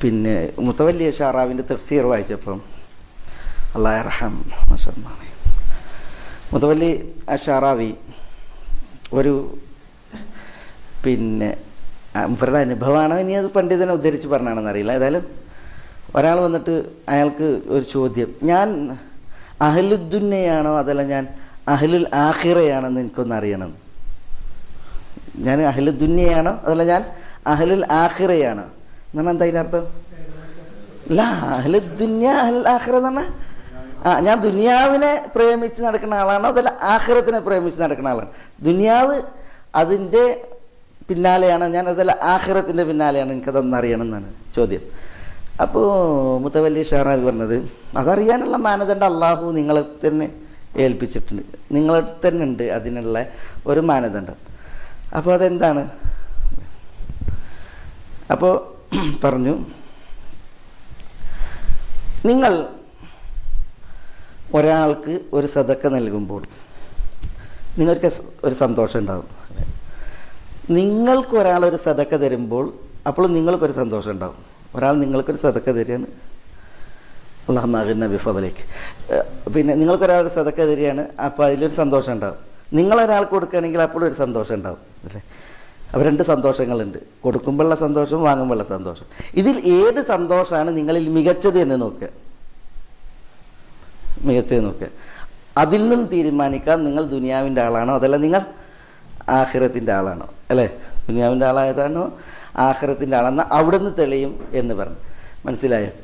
പിന്നെ മുത്തവല്ലിയ ഷാറാവിന്റെ തഫ്സീർ വായിച്ചപ്പം അള്ളാഹ് റഹം മാഷാണ് മുത്തവല്ലി ഷാറാവി ഒരു പിന്നെ ഇവരുടെ അനുഭവമാണോ ഇനി അത് പണ്ഡിതനെ ഉദ്ധരിച്ച് പറഞ്ഞാണെന്ന് അറിയില്ല. ഏതായാലും ഒരാൾ വന്നിട്ട് അയാൾക്ക് ഒരു ചോദ്യം. ഞാൻ അഹലുദ്ദുന്നയാണോ അതല്ല ഞാൻ അഹലുൽ ആഹിറയാണെന്ന് എനിക്കൊന്ന് അറിയണം. ഞാൻ അഹലുദ്ദുന്നയാണോ അതല്ല ഞാൻ അഹലുൽ ആഹിറയാണോ എന്നാണ് എന്താ അതിനർത്ഥം ആഹിറ എന്ന് പറഞ്ഞാൽ ആ ഞാൻ ദുനിയാവിനെ പ്രേമിച്ച് നടക്കുന്ന ആളാണോ അതല്ല ആഹ്റത്തിനെ പ്രേമിച്ച് നടക്കുന്ന ആളാണ്? ദുനിയാവ് അതിന്റെ പിന്നാലെയാണ് ഞാൻ അതല്ല ആഹ്റത്തിന്റെ പിന്നാലെയാണ് എനിക്കതൊന്നും അറിയണം എന്നാണ് ചോദ്യം. അപ്പോൾ മുത്തവല്ലി ഷാറാബി പറഞ്ഞത് അതറിയാനുള്ള മാനദണ്ഡം അള്ളാഹു നിങ്ങളെ തന്നെ ഏൽപ്പിച്ചിട്ടുണ്ട് നിങ്ങളെ തന്നെ ഉണ്ട് അതിനുള്ള ഒരു മാനദണ്ഡം. അപ്പോൾ അതെന്താണ്? അപ്പോൾ പറഞ്ഞു. നിങ്ങൾ ഒരാൾക്ക് ഒരു സതക്ക നൽകുമ്പോൾ നിങ്ങൾക്ക് ഒരു സന്തോഷം ഉണ്ടാവും. നിങ്ങൾക്ക് ഒരാൾ ഒരു സതക്ക തരുമ്പോൾ അപ്പോൾ നിങ്ങൾക്കൊരു സന്തോഷം ഉണ്ടാകും ഒരാൾ നിങ്ങൾക്കൊരു സതക്ക തരികയാണ്. അള്ളാഹ് നബി ഫതലേക്ക് പിന്നെ നിങ്ങൾക്കൊരാൾ ഒരു സതക്ക തരികയാണ് അപ്പോൾ അതിലൊരു സന്തോഷം ഉണ്ടാവും. നിങ്ങളൊരാൾക്ക് കൊടുക്കുകയാണെങ്കിൽ അപ്പോഴും ഒരു സന്തോഷം ഉണ്ടാവും. അല്ലേ? അപ്പോൾ രണ്ട് സന്തോഷങ്ങളുണ്ട്. കൊടുക്കുമ്പോഴുള്ള സന്തോഷം വാങ്ങുമ്പോഴുള്ള സന്തോഷം. ഇതിൽ ഏത് സന്തോഷമാണ് നിങ്ങളിൽ മികച്ചത് എന്ന് നോക്കുക. മികച്ചത് നോക്കുക. അതിൽ നിന്നും തീരുമാനിക്കാൻ നിങ്ങൾ ദുനിയാവിന്റെ ആളാണോ? അതല്ല നിങ്ങൾ ആഹ്റത്തിന്റെ ആളാണോ? അല്ലേ? ദുനിയാവിന്റെ ആളായതാണോ? ആഹ്റത്തിന്റെ ആളെന്ന് അവിടെ നിന്ന് തെളിയും എന്ന് പറഞ്ഞു. മനസ്സിലായോ?